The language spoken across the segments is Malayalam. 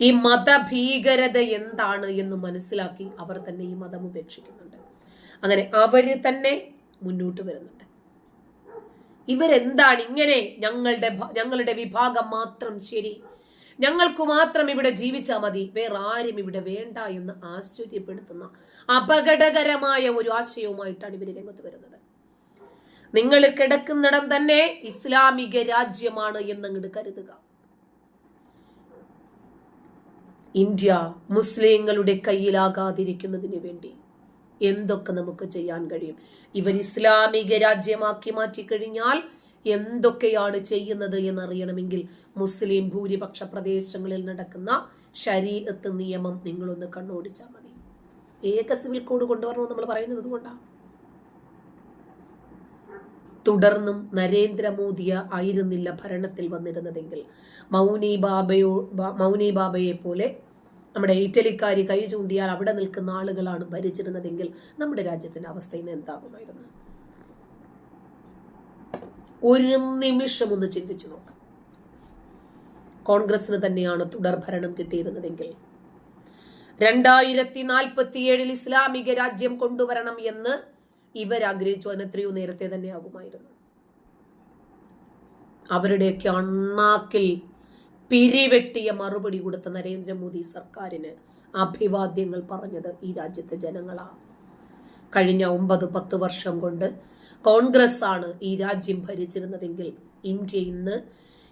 ഈ മതഭീകരത എന്താണ് എന്ന് മനസ്സിലാക്കി അവർ തന്നെ ഈ മതം ഉപേക്ഷിക്കുന്നുണ്ട്. അങ്ങനെ അവർ തന്നെ മുന്നോട്ട് വരുന്നുണ്ട്. ഇവരെന്താണ് ഇങ്ങനെ ഞങ്ങളുടെ ഞങ്ങളുടെ വിഭാഗം മാത്രം ശരി ഞങ്ങൾക്ക് മാത്രം ഇവിടെ ജീവിച്ചാൽ മതി വേറെ ആരും ഇവിടെ വേണ്ട എന്ന് ആശ്ചര്യപ്പെടുത്തുന്ന അപകടകരമായ ഒരു ആശയവുമായിട്ടാണ് ഇവർ രംഗത്ത് വരുന്നത്. നിങ്ങൾ കിടക്കുന്നിടം തന്നെ ഇസ്ലാമിക രാജ്യമാണ് എന്നങ്ങോട്ട് കരുതുക. ഇന്ത്യ മുസ്ലിങ്ങളുടെ കയ്യിലാകാതിരിക്കുന്നതിന് വേണ്ടി എന്തൊക്കെ നമുക്ക് ചെയ്യാൻ കഴിയും? ഇവർ ഇസ്ലാമിക രാജ്യമാക്കി മാറ്റിക്കഴിഞ്ഞാൽ എന്തൊക്കെയാണ് ചെയ്യുന്നത് എന്നറിയണമെങ്കിൽ മുസ്ലിം ഭൂരിപക്ഷ പ്രദേശങ്ങളിൽ നടക്കുന്ന ശരീരത്ത് നിയമം നിങ്ങളൊന്ന് കണ്ണോടിച്ചാൽ മതി. ഏക സിവിൽ കോഡ് കൊണ്ടുവരണമെന്ന് നമ്മൾ പറയുന്നത് ഇതുകൊണ്ടാണ്. തുടർന്നും നരേന്ദ്രമോദിയ ആയിരുന്നില്ല ഭരണത്തിൽ വന്നിരുന്നതെങ്കിൽ. മൗനി ബാബയോ മൗനി ബാബയെ പോലെ നമ്മുടെ ഇറ്റലിക്കാരി കൈ ചൂണ്ടിയാൽ അവിടെ നിൽക്കുന്ന ആളുകളാണ് ഭരിച്ചിരുന്നതെങ്കിൽ നമ്മുടെ രാജ്യത്തിന്റെ അവസ്ഥ ഇന്ന് എന്താകുമായിരുന്നു? ഒരു നിമിഷം ഒന്ന് ചിന്തിച്ചു നോക്കാം. കോൺഗ്രസിന് തന്നെയാണ് തുടർ ഭരണം കിട്ടിയിരുന്നതെങ്കിൽ. രണ്ടായിരത്തി നാൽപ്പത്തിയേഴിൽ ഇസ്ലാമിക രാജ്യം കൊണ്ടുവരണം എന്ന് ഇവർ ആഗ്രഹിച്ചു അതിന് എത്രയോ നേരത്തെ തന്നെ ആകുമായിരുന്നു. അവരുടെയൊക്കെ അണ്ണാക്കിൽ പിരിവെട്ടിയ മറുപടി കൊടുത്ത നരേന്ദ്രമോദി സർക്കാരിന് അഭിവാദ്യങ്ങൾ പറഞ്ഞത് ഈ രാജ്യത്തെ ജനങ്ങളാണ് കഴിഞ്ഞ ഒമ്പത് പത്ത് വർഷം കൊണ്ട് കോൺഗ്രസ് ആണ് ഈ രാജ്യം ഭരിച്ചിരുന്നതെങ്കിൽ ഇന്ത്യ ഇന്ന്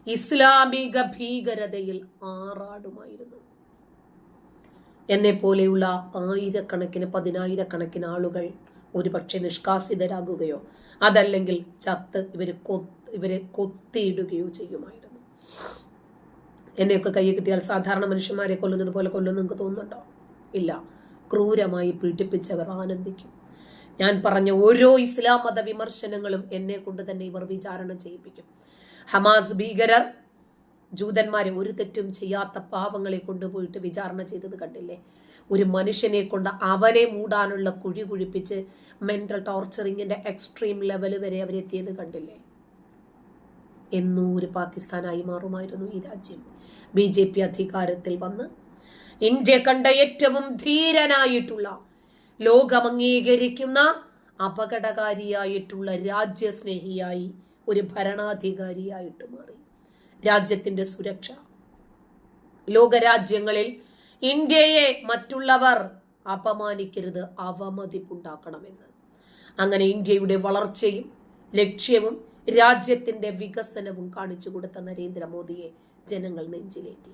ഇസ്ലാമിക ഭീകരതയിൽ ആറാടുമായിരുന്നു. എന്നെ പോലെയുള്ള ആയിരക്കണക്കിന് പതിനായിരക്കണക്കിന് ആളുകൾ ഒരുപക്ഷെ നിഷ്കാസിതരാകുകയോ അതല്ലെങ്കിൽ ചത്ത് ഇവർ കൊ ഇവരെ കൊത്തിയിടുകയോ ചെയ്യുമായിരുന്നു. എന്നെയൊക്കെ കൈ കിട്ടിയാൽ സാധാരണ മനുഷ്യന്മാരെ കൊല്ലുന്നത് പോലെ കൊല്ലുന്നു നിങ്ങൾക്ക് തോന്നുന്നുണ്ടോ? ഇല്ല. ക്രൂരമായി പീഡിപ്പിച്ചവർ ആനന്ദിക്കും. ഞാൻ പറഞ്ഞ ഓരോ ഇസ്ലാം മത വിമർശനങ്ങളും എന്നെ കൊണ്ട് തന്നെ ഇവർ വിചാരണ ചെയ്യിപ്പിക്കും. ഹമാസ് ഭീകരർ ജൂതന്മാരെ ഒരു തെറ്റും ചെയ്യാത്ത പാവങ്ങളെ കൊണ്ടുപോയിട്ട് വിചാരണ ചെയ്തത് കണ്ടില്ലേ? ഒരു മനുഷ്യനെ കൊണ്ട് അവനെ മൂടാനുള്ള കുഴി കുഴിപ്പിച്ച് മെന്റൽ ടോർച്ചറിങ്ങിന്റെ എക്സ്ട്രീം ലെവൽ വരെ അവരെത്തിയത് കണ്ടില്ലേ? എന്നൂര് പാകിസ്ഥാനായി മാറുമായിരുന്നു ഈ രാജ്യം. ബി ജെ പി അധികാരത്തിൽ വന്ന് ഇന്ത്യ കണ്ട ഏറ്റവും ധീരനായിട്ടുള്ള ലോകം അംഗീകരിക്കുന്ന അപകടകാരിയായിട്ടുള്ള രാജ്യസ്നേഹിയായി ഒരു ഭരണാധികാരിയായിട്ട് മാറി. രാജ്യത്തിന്റെ സുരക്ഷ. ലോകരാജ്യങ്ങളിൽ ഇന്ത്യയെ മറ്റുള്ളവർ അപമാനിക്കരുത് അവമതിപ്പുണ്ടാക്കണമെന്ന്. അങ്ങനെ ഇന്ത്യയുടെ വളർച്ചയും ലക്ഷ്യവും രാജ്യത്തിന്റെ വികസനവും കാണിച്ചു കൊടുത്ത നരേന്ദ്രമോദിയെ ജനങ്ങൾ നെഞ്ചിലേറ്റി.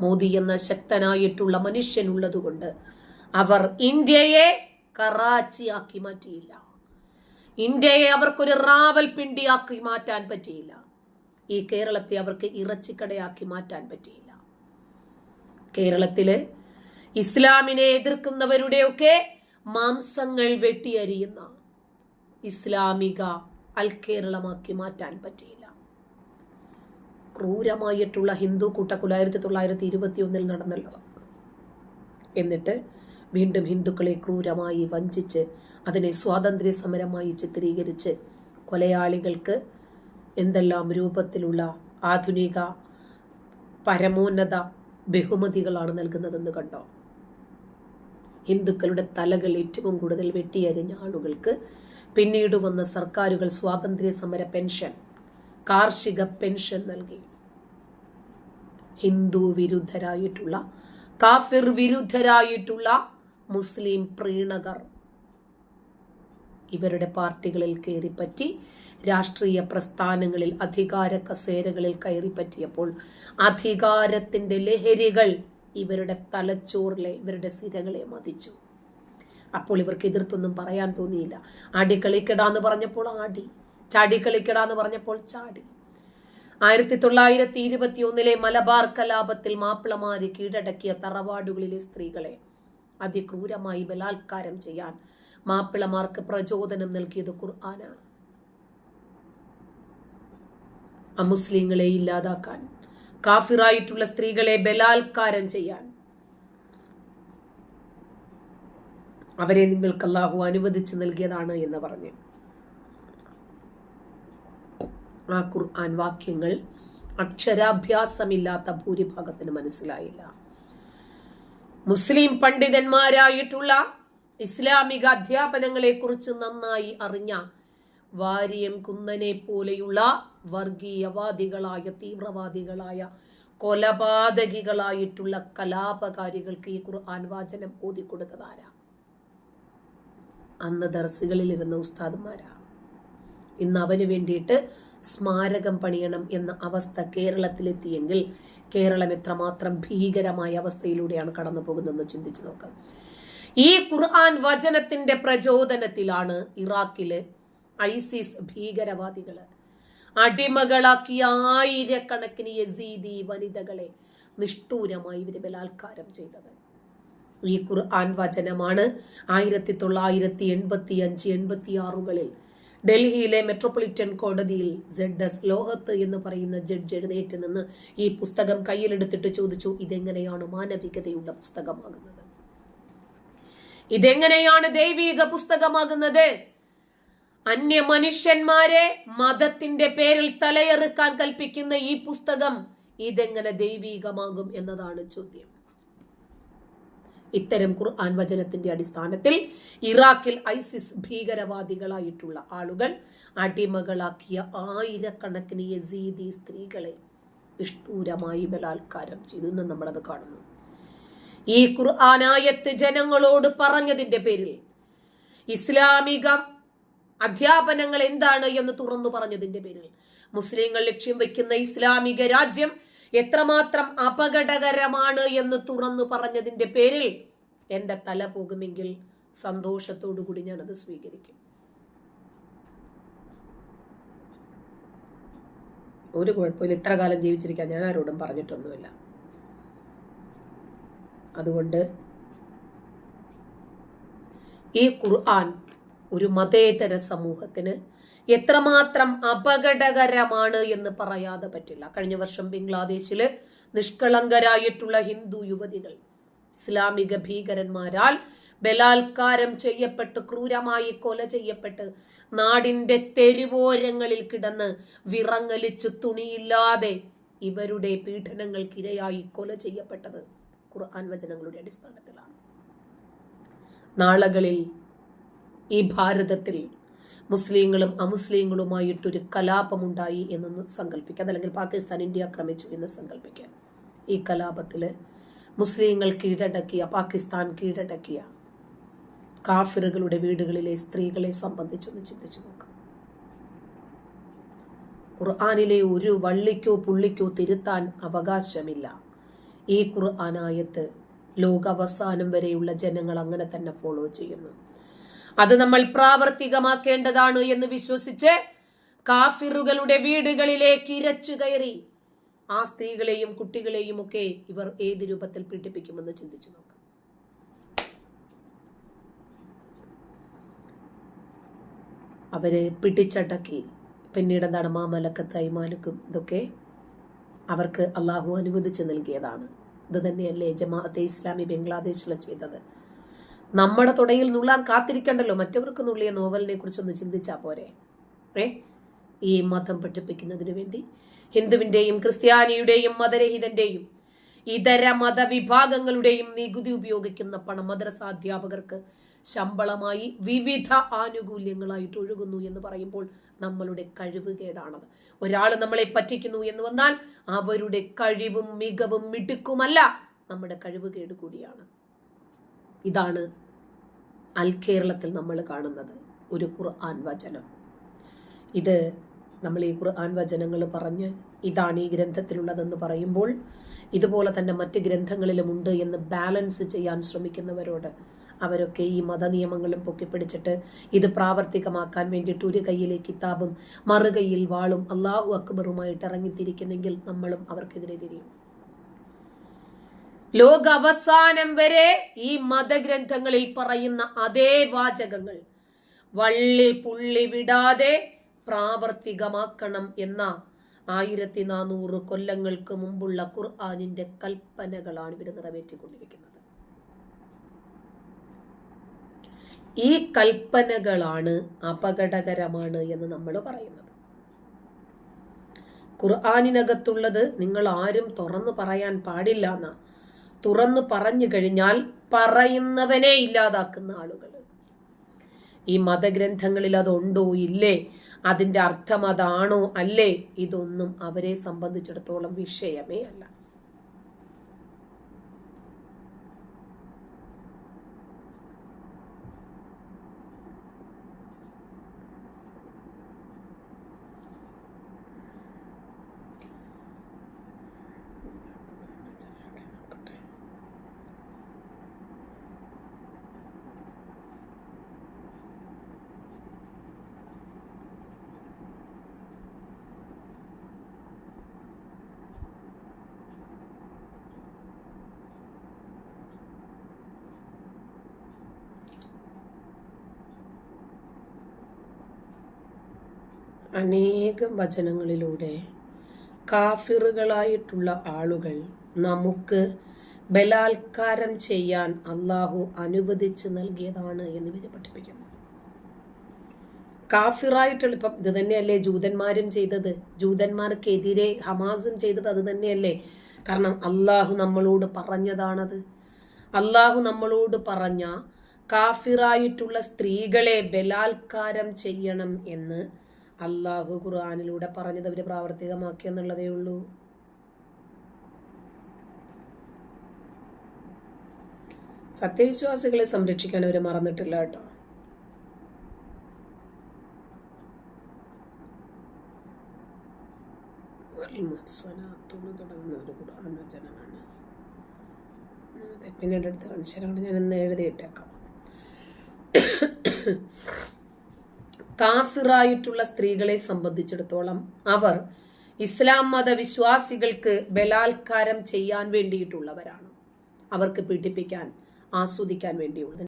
മോദി എന്ന ശക്തനായിട്ടുള്ള മനുഷ്യൻ ഉള്ളതുകൊണ്ട് അവർ ഇന്ത്യയെ കറാച്ചിയാക്കി മാറ്റിയില്ല. ഇന്ത്യയെ അവർക്കൊരു റാവൽ റാവൽപിണ്ടിയാക്കി മാറ്റാൻ പറ്റിയില്ല. ഈ കേരളത്തെ അവർക്ക് ഇറച്ചിക്കടയാക്കി മാറ്റാൻ പറ്റിയില്ല. കേരളത്തിലെ ഇസ്ലാമിനെ എതിർക്കുന്നവരുടെയൊക്കെ മാംസങ്ങൾ വെട്ടിയരിയുന്ന ഇസ്ലാമിക അൽകേരളമാക്കി മാറ്റാൻ പറ്റിയില്ല. ക്രൂരമായിട്ടുള്ള ഹിന്ദു കൂട്ടക്കൊല ആയിരത്തി തൊള്ളായിരത്തി ഇരുപത്തി ഒന്നിൽ നടന്നല്ലോ എന്നിട്ട് വീണ്ടും ഹിന്ദുക്കളെ ക്രൂരമായി വഞ്ചിച്ച് അതിനെ സ്വാതന്ത്ര്യ സമരമായി ചിത്രീകരിച്ച് കൊലയാളികൾക്ക് എന്തെല്ലാം രൂപത്തിലുള്ള ആധുനിക പരമോന്നത ബഹുമതികളാണ് നൽകുന്നതെന്ന് കണ്ടോ? ഹിന്ദുക്കളുടെ തലകൾ ഏറ്റവും കൂടുതൽ വെട്ടിയരിഞ്ഞ ആളുകൾക്ക് പിന്നീട് വന്ന സർക്കാരുകൾ സ്വാതന്ത്ര്യ സമര പെൻഷൻ കാർഷിക പെൻഷൻ നൽകി. ഹിന്ദു വിരുദ്ധരായിട്ടുള്ള കാഫിർ വിരുദ്ധരായിട്ടുള്ള മുസ്ലിം പ്രീണകർ ഇവരുടെ പാർട്ടികളിൽ കയറിപ്പറ്റി രാഷ്ട്രീയ പ്രസ്ഥാനങ്ങളിൽ അധികാര കസേരകളിൽ കയറിപ്പറ്റിയപ്പോൾ അധികാരത്തിന്റെ ലഹരികൾ ഇവരുടെ തലച്ചോറിലെ ഇവരുടെ സിരകളെ മതിച്ചു. അപ്പോൾ ഇവർക്ക് എതിർത്തൊന്നും പറയാൻ തോന്നിയില്ല. ആടി കളിക്കടാന്ന് പറഞ്ഞപ്പോൾ ആടി ചാടി കളിക്കടാന്ന് പറഞ്ഞപ്പോൾ ചാടി. ആയിരത്തി തൊള്ളായിരത്തി ഇരുപത്തി ഒന്നിലെ മലബാർ കലാപത്തിൽ മാപ്പിളമാര് കീഴടക്കിയ തറവാടുകളിലെ സ്ത്രീകളെ അതിക്രൂരമായി ബലാത്കാരം ചെയ്യാൻ മാപ്പിളമാർക്ക് പ്രചോദനം നൽകിയത് ഖുർആന അമുസ്ലിങ്ങളെ ഇല്ലാതാക്കാൻ കാഫിറായിട്ടുള്ള സ്ത്രീകളെ ബലാത്കാരം ചെയ്യാൻ. അവരെ നിങ്ങൾക്ക് അല്ലാഹു അനുവദിച്ചു നൽകിയതാണ് എന്ന് പറഞ്ഞു. ആ ഖുർആൻ വാക്യങ്ങൾ അക്ഷരാഭ്യാസമില്ലാത്ത ഭൂരിഭാഗത്തിന് മനസ്സിലായില്ല. മുസ്ലിം പണ്ഡിതന്മാരായിട്ടുള്ള ഇസ്ലാമിക അധ്യാപനങ്ങളെ കുറിച്ച് നന്നായി അറിഞ്ഞ വാര്യം കുന്നനെ പോലെയുള്ള വർഗീയവാദികളായ തീവ്രവാദികളായ കൊലപാതകികളായിട്ടുള്ള കലാപകാരികൾക്ക് ഈ ഖുർആൻ വാചനം ഓതിക്കൊടുത്തതാരാ? അന്ന് ദർസുകളിൽ ഇരുന്ന ഉസ്താദുമാരാ. ഇന്ന് അവന് വേണ്ടിയിട്ട് സ്മാരകം പണിയണം എന്ന അവസ്ഥ കേരളത്തിലെത്തിയെങ്കിൽ കേരളം എത്രമാത്രം ഭീകരമായ അവസ്ഥയിലൂടെയാണ് കടന്നു പോകുന്നതെന്ന് ചിന്തിച്ചു നോക്കാം. ഈ ഖുർആൻ വചനത്തിന്റെ പ്രചോദനത്തിലാണ് ഇറാഖിലെ ഐസിസ് ഭീകരവാദികൾ അടിമകളാക്കിയ ആയിരക്കണക്കിന് യസീദി വനിതകളെ നിഷ്ഠൂരമായി ഇവർ ബലാത്കാരം ചെയ്തത്. ഈ ഖുർആൻ വചനമാണ് ആയിരത്തി തൊള്ളായിരത്തി എൺപത്തി അഞ്ച് എൺപത്തി ആറുകളിൽ ഡൽഹിയിലെ മെട്രോപൊളിറ്റൻ കോടതിയിൽ സെഡ് എസ് ലോഹത്ത് എന്ന് പറയുന്ന ജഡ്ജ് എഴുന്നേറ്റ് നിന്ന് ഈ പുസ്തകം കയ്യിലെടുത്തിട്ട് ചോദിച്ചു ഇതെങ്ങനെയാണ് മാനവികതയുള്ള പുസ്തകമാകുന്നത്? ഇതെങ്ങനെയാണ് ദൈവിക പുസ്തകമാകുന്നത്? അന്യ മനുഷ്യന്മാരെ മതത്തിന്റെ പേരിൽ തലയെറുക്കാൻ കൽപ്പിക്കുന്ന ഈ പുസ്തകം ഇതെങ്ങനെ ദൈവീകമാകും എന്നതാണ് ചോദ്യം. ഇത്തരം ഖുർആൻ വചനത്തിന്റെ അടിസ്ഥാനത്തിൽ ഇറാഖിൽ ഐസിസ് ഭീകരവാദികളായിട്ടുള്ള ആളുകൾ അടിമകളാക്കിയ ആയിരക്കണക്കിന് യസീദി സ്ത്രീകളെ നിഷ്ഠൂരമായി ബലാത്കാരം ചെയ്തു നമ്മളത് കാണുന്നു. ഈ ഖുർആനായത്ത് ജനങ്ങളോട് പറഞ്ഞതിന്റെ പേരിൽ ഇസ്ലാമിക അധ്യാപനങ്ങൾ എന്താണ് എന്ന് തുറന്നു പറഞ്ഞതിന്റെ പേരിൽ മുസ്ലിങ്ങൾ ലക്ഷ്യം വെക്കുന്ന ഇസ്ലാമിക രാജ്യം എത്രമാത്രം അപകടകരമാണ് എന്ന് തുറന്നു പറഞ്ഞതിന്റെ പേരിൽ എന്റെ തല പോകുമെങ്കിൽ സന്തോഷത്തോടു കൂടി ഞാനത് സ്വീകരിക്കും. ഒരു കുഴപ്പമില്ല. ഇത്ര കാലം ജീവിച്ചിരിക്കാൻ ഞാൻ ആരോടും പറഞ്ഞിട്ടൊന്നുമില്ല. അതുകൊണ്ട് ഈ ഖുർആൻ ഒരു മതേതര സമൂഹത്തിന് എത്രമാത്രം അപകടകരമാണ് എന്ന് പറയാതെ പറ്റില്ല. കഴിഞ്ഞ വർഷം ബംഗ്ലാദേശിൽ നിഷ്കളങ്കരായിട്ടുള്ള ഹിന്ദു യുവതികൾ ഇസ്ലാമിക ഭീകരന്മാരാൽ ബലാത്കാരം ചെയ്യപ്പെട്ട് ക്രൂരമായി കൊല ചെയ്യപ്പെട്ട് നാടിന്റെ തെരുവോരങ്ങളിൽ കിടന്ന് വിറങ്ങലിച്ച് തുണിയില്ലാതെ ഇവരുടെ പീഡനങ്ങൾക്കിരയായി കൊല ചെയ്യപ്പെട്ടത്. ഖുർആൻ വചനങ്ങളുടെ അടിസ്ഥാനത്തിലാണ്. നാളകളിൽ ഈ ഭാരതത്തിൽ മുസ്ലിങ്ങളും അമുസ്ലിങ്ങളുമായിട്ടൊരു കലാപമുണ്ടായി എന്നൊന്ന് സങ്കല്പിക്കുക അതല്ലെങ്കിൽ പാകിസ്ഥാൻ ഇന്ത്യ ആക്രമിച്ചു എന്ന് സങ്കല്പിക്കുക ഈ കലാപത്തിൽ മുസ്ലിങ്ങൾ കീഴടക്കിയ പാകിസ്ഥാൻ കീഴടക്കിയ കാഫിറുകളുടെ വീടുകളിലെ സ്ത്രീകളെ സംബന്ധിച്ചൊന്ന് ചിന്തിച്ചു നോക്കാം. ഖുർആാനിലെ ഒരു വള്ളിക്കോ പുള്ളിക്കോ തിരുത്താൻ അവകാശമില്ല. ഈ ഖുർആാനായത്ത് ലോകാവസാനം വരെയുള്ള ജനങ്ങൾ അങ്ങനെ തന്നെ ഫോളോ ചെയ്യുന്നു. അത് നമ്മൾ പ്രാവർത്തികമാക്കേണ്ടതാണ് എന്ന് വിശ്വസിച്ച് കാഫിറുകളുടെ വീടുകളിലേക്ക് ഇരച്ചു കയറി ആ സ്ത്രീകളെയും കുട്ടികളെയും ഒക്കെ ഇവർ ഏത് രൂപത്തിൽ പീഡിപ്പിക്കുമെന്ന് ചിന്തിച്ചു നോക്കാം. അവരെ പിടിച്ചടക്കി. പിന്നീട് എന്താണ് മാമലക്കത്തായി ഐമാനുക്കും ഇതൊക്കെ അവർക്ക് അള്ളാഹു അനുവദിച്ച് നൽകിയതാണ്. ഇത് തന്നെയല്ലേ ജമാഅത്തെ ഇസ്ലാമി ബംഗ്ലാദേശിൽ ചെയ്തത്. നമ്മുടെ തുടയിൽ നുള്ളാൻ കാത്തിരിക്കണ്ടല്ലോ? മറ്റവർക്ക് നുള്ളിയ നോവലിനെ കുറിച്ചൊന്ന് ചിന്തിച്ചാൽ പോരെ? ഏ? ഈ മതം പഠിപ്പിക്കുന്നതിന് വേണ്ടി ഹിന്ദുവിന്റെയും ക്രിസ്ത്യാനിയുടെയും മതരഹിതന്റെയും ഇതര മതവിഭാഗങ്ങളുടെയും നികുതി ഉപയോഗിക്കുന്ന പണം മദ്രസാധ്യാപകർക്ക് ശമ്പളമായി വിവിധ ആനുകൂല്യങ്ങളായിട്ട് ഒഴുകുന്നു എന്ന് പറയുമ്പോൾ നമ്മളുടെ കഴിവ് കേടാണത്. ഒരാൾ നമ്മളെ പറ്റിക്കുന്നു എന്ന് വന്നാൽ അവരുടെ കഴിവും മികവും മിടുക്കുമല്ല. നമ്മുടെ കഴിവ് കേട് കൂടിയാണ്. ഇതാണ് അൽ കേരളത്തിൽ നമ്മൾ കാണുന്നത് ഒരു ഖുർആൻ വചനം. ഇത് നമ്മൾ ഈ ഖുർആൻ വചനങ്ങൾ പറഞ്ഞ് ഇതാണ് ഈ ഗ്രന്ഥത്തിലുള്ളതെന്ന് പറയുമ്പോൾ ഇതുപോലെ തന്നെ മറ്റ് ഗ്രന്ഥങ്ങളിലും ഉണ്ട് എന്ന് ബാലൻസ് ചെയ്യാൻ ശ്രമിക്കുന്നവരോട് അവരൊക്കെ ഈ മതനിയമങ്ങളും പൊക്കിപ്പിടിച്ചിട്ട് ഇത് പ്രാവർത്തികമാക്കാൻ വേണ്ടിയിട്ട് ഒരു കയ്യിലെ കിതാബും മറുകയിൽ വാളും അള്ളാഹു അക്ബറുമായിട്ട് ഇറങ്ങിത്തിരിക്കുന്നെങ്കിൽ നമ്മളും അവർക്കെതിരെ തിരിയും. ലോക അവസാനം വരെ ഈ മതഗ്രന്ഥങ്ങളിൽ പറയുന്ന അതേ വാചകങ്ങൾ വള്ളി പുള്ളി വിടാതെ പ്രാവർത്തികമാക്കണം എന്ന ആയിരത്തി നാനൂറ് കൊല്ലങ്ങൾക്ക് മുമ്പുള്ള ഖുർആാനിന്റെ കൽപ്പനകളാണ് ഇവർ നിറവേറ്റിക്കൊണ്ടിരിക്കുന്നത്. ഈ കൽപ്പനകളാണ് അപകടകരമാണ് എന്ന് നമ്മൾ പറയുന്നത്. ഖുർആാനിനകത്തുള്ളത് നിങ്ങൾ ആരും തുറന്നു പറയാൻ പാടില്ല എന്നാ. തുറന്നു പറഞ്ഞു കഴിഞ്ഞാൽ പറയുന്നവനെ ഇല്ലാതാക്കുന്ന ആളുകൾ. ഈ മതഗ്രന്ഥങ്ങളിൽ അതുണ്ടോ? ഇല്ലേ? അതിന്റെ അർത്ഥം അതാണോ? അല്ലേ? ഇതൊന്നും അവരെ സംബന്ധിച്ചിടത്തോളം വിഷയമേ അല്ല. അനേകം വചനങ്ങളിലൂടെ കാഫിറുകളായിട്ടുള്ള ആളുകൾ നമുക്ക് ബലാത്കാരം ചെയ്യാൻ അള്ളാഹു അനുവദിച്ച് നൽകിയതാണ് എന്ന് വരെ പഠിപ്പിക്കുന്നു. കാഫിറായിട്ടുള്ള ഇപ്പം ഇത് തന്നെയല്ലേ ജൂതന്മാരും ചെയ്തത്? ജൂതന്മാർക്കെതിരെ ഹമാസും ചെയ്തത് അത് തന്നെയല്ലേ? കാരണം അള്ളാഹു നമ്മളോട് പറഞ്ഞതാണത്. അള്ളാഹു നമ്മളോട് പറഞ്ഞ കാഫിറായിട്ടുള്ള സ്ത്രീകളെ ബലാത്കാരം ചെയ്യണം എന്ന് അള്ളാഹു ഖുർആാനിലൂടെ പറഞ്ഞത് അവർ പ്രാവർത്തികമാക്കി എന്നുള്ളതേ ഉള്ളൂ. സത്യവിശ്വാസികളെ സംരക്ഷിക്കാൻ അവർ മറന്നിട്ടില്ല കേട്ടോ. തുടങ്ങുന്ന ഒരു ഖുർആൻ വചനമാണ് പിന്നീട് അടുത്ത് കാണിച്ചാലാണ് ഞാൻ ഇന്ന് എഴുതിയിട്ടേക്കാം. കാഫിറായിട്ടുള്ള സ്ത്രീകളെ സംബന്ധിച്ചിടത്തോളം അവർ ഇസ്ലാം മത വിശ്വാസികൾക്ക് ബലാത്കാരം ചെയ്യാൻ വേണ്ടിയിട്ടുള്ളവരാണ്. അവർക്ക് പീഡിപ്പിക്കാൻ ആസ്വദിക്കാൻ വേണ്ടിയുള്ളത്